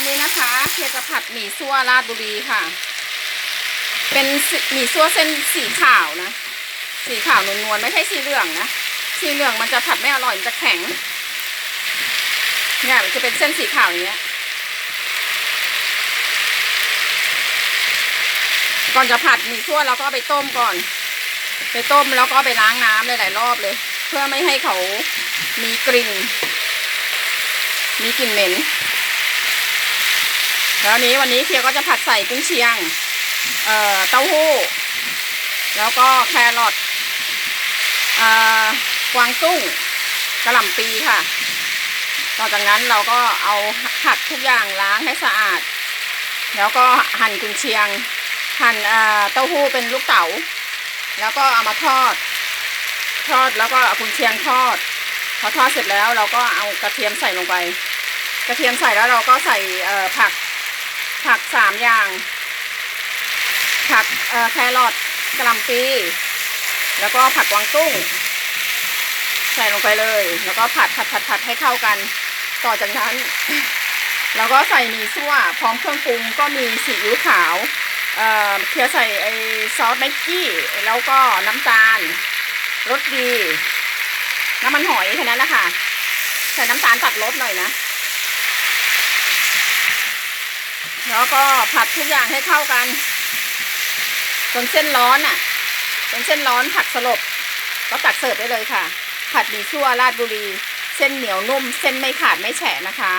วันนี้นะคะเคียจะผัดหมี่ซั่วราชบุรีค่ะ เป็นหมี่ซั่วเส้นสีขาวนะ สีขาวนวลๆไม่ใช่สีเหลืองนะ สีเหลืองมันจะผัดไม่อร่อยมันจะแข็ง เนี่ยมันจะเป็นเส้นสีขาวอย่างเงี้ย ก่อนจะผัดหมี่ซั่วเราก็ไปต้มก่อน ไปต้มแล้วก็ไปล้างน้ำหลายๆรอบเลย เพื่อไม่ให้เขามีกลิ่น มีกลิ่นเหม็น แล้วนี้วันนี้เคียก็จะผัดใส่กุ้งเชียง เอ่อ เต้าหู้ แล้วก็แครอทเอ่อกวางตุ้งกระหล่ำปีค่ะ ต่อจากนั้นเราก็เอาผักทุกอย่างล้างให้สะอาด แล้วก็หั่นกุนเชียง หั่นเอ่อเต้าหู้เป็นลูกเต๋า แล้วก็เอามาทอด ทอดแล้วก็กุนเชียงทอด พอทอดเสร็จแล้วเราก็เอากระเทียมใส่ลงไป กระเทียมใส่แล้วเราก็ใส่เอ่อผัก ผักสามอย่าง ผักแครอทกระหล่ำปี แล้วก็ผักกวางตุ้ง ใส่ลงไปเลย แล้วก็ผัดผัดผัดผัดให้เข้ากัน ต่อจากนั้น เราก็ใส่หมี่ซั่ว พร้อมเครื่องปรุงก็มีซีอิ๊วขาวเอ่อเคี่ยวใส่ไอซอสแม็กกี้ แล้วก็น้ำตาลรสดี น้ำมันหอยแค่นั้นแหละค่ะ ใส่น้ำตาลตัดรสหน่อยนะ แล้วก็ผัดทุกอย่างให้เข้ากันจนเส้นร้อนอะจนเส้นร้อนผัดสลบก็ตักเสิร์ฟได้เลยค่ะ ผัดหมี่ชั่วราดบุรี เส้นเหนียวนุ่ม เส้นไม่ขาดไม่แฉะนะคะ